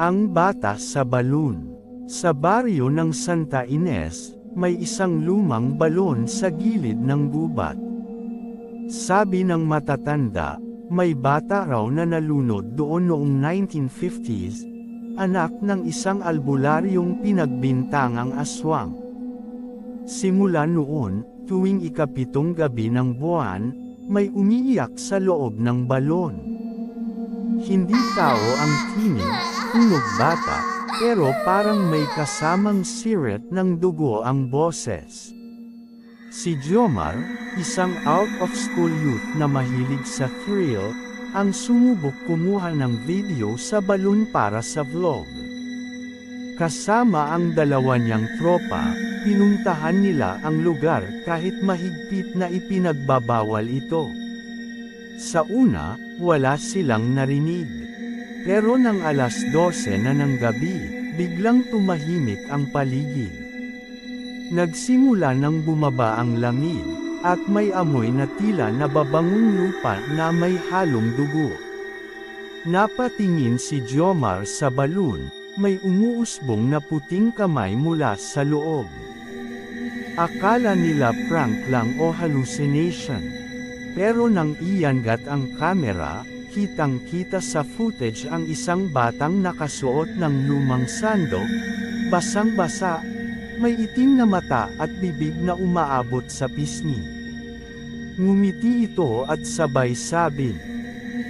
Ang bata sa balon. Sa baryo ng Santa Ines, may isang lumang balon sa gilid ng gubat. Sabi ng matatanda, may bata raw na nalunod doon noong 1950s, anak ng isang albularyong pinagbintangang aswang. Simula noon, tuwing ikapitong gabi ng buwan, may umiiyak sa loob ng balon. Hindi tao ang tinig, tunog bata, pero parang may kasamang siret ng dugo ang boses. Si Jomar, isang out-of-school youth na mahilig sa thrill, ang sumubok kumuha ng video sa balon para sa vlog. Kasama ang dalawa niyang tropa, pinuntahan nila ang lugar kahit mahigpit na ipinagbabawal ito. Sa una, wala silang narinig. Pero nang alas 12 na ng gabi, biglang tumahimik ang paligid. Nagsimula nang bumaba ang lamig, at may amoy na tila nababangong lupa na may halong dugo. Napatingin si Jomar sa balon, may umuusbong na puting kamay mula sa loob. Akala nila prank lang o hallucination. Pero nang iyangat ang kamera, kitang-kita sa footage ang isang batang nakasuot ng lumang sandok, basang-basa, may itim na mata at bibig na umaabot sa pisngi. Ngumiti ito at sabay sabi,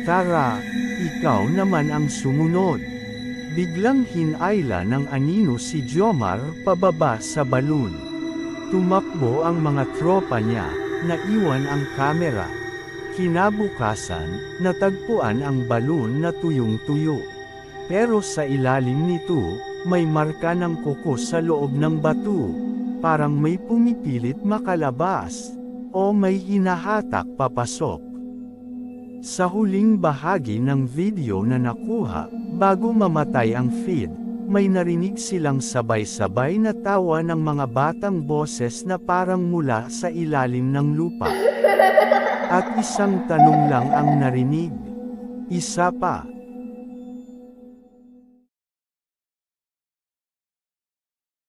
Tara, ikaw naman ang sumunod. Biglang hinayla ng anino si Jomar pababa sa balon. Tumakbo ang mga tropa niya, naiwan ang kamera. Kinabukasan, natagpuan ang balon na tuyong-tuyo. Pero sa ilalim nito, may marka ng kuko sa loob ng bato. Parang may pumipilit makalabas. O may hinahatak papasok. Sa huling bahagi ng video na nakuha, bago mamatay ang feed, may narinig silang sabay-sabay na tawa ng mga batang boses na parang mula sa ilalim ng lupa. At isang tanong lang ang narinig. Isa pa,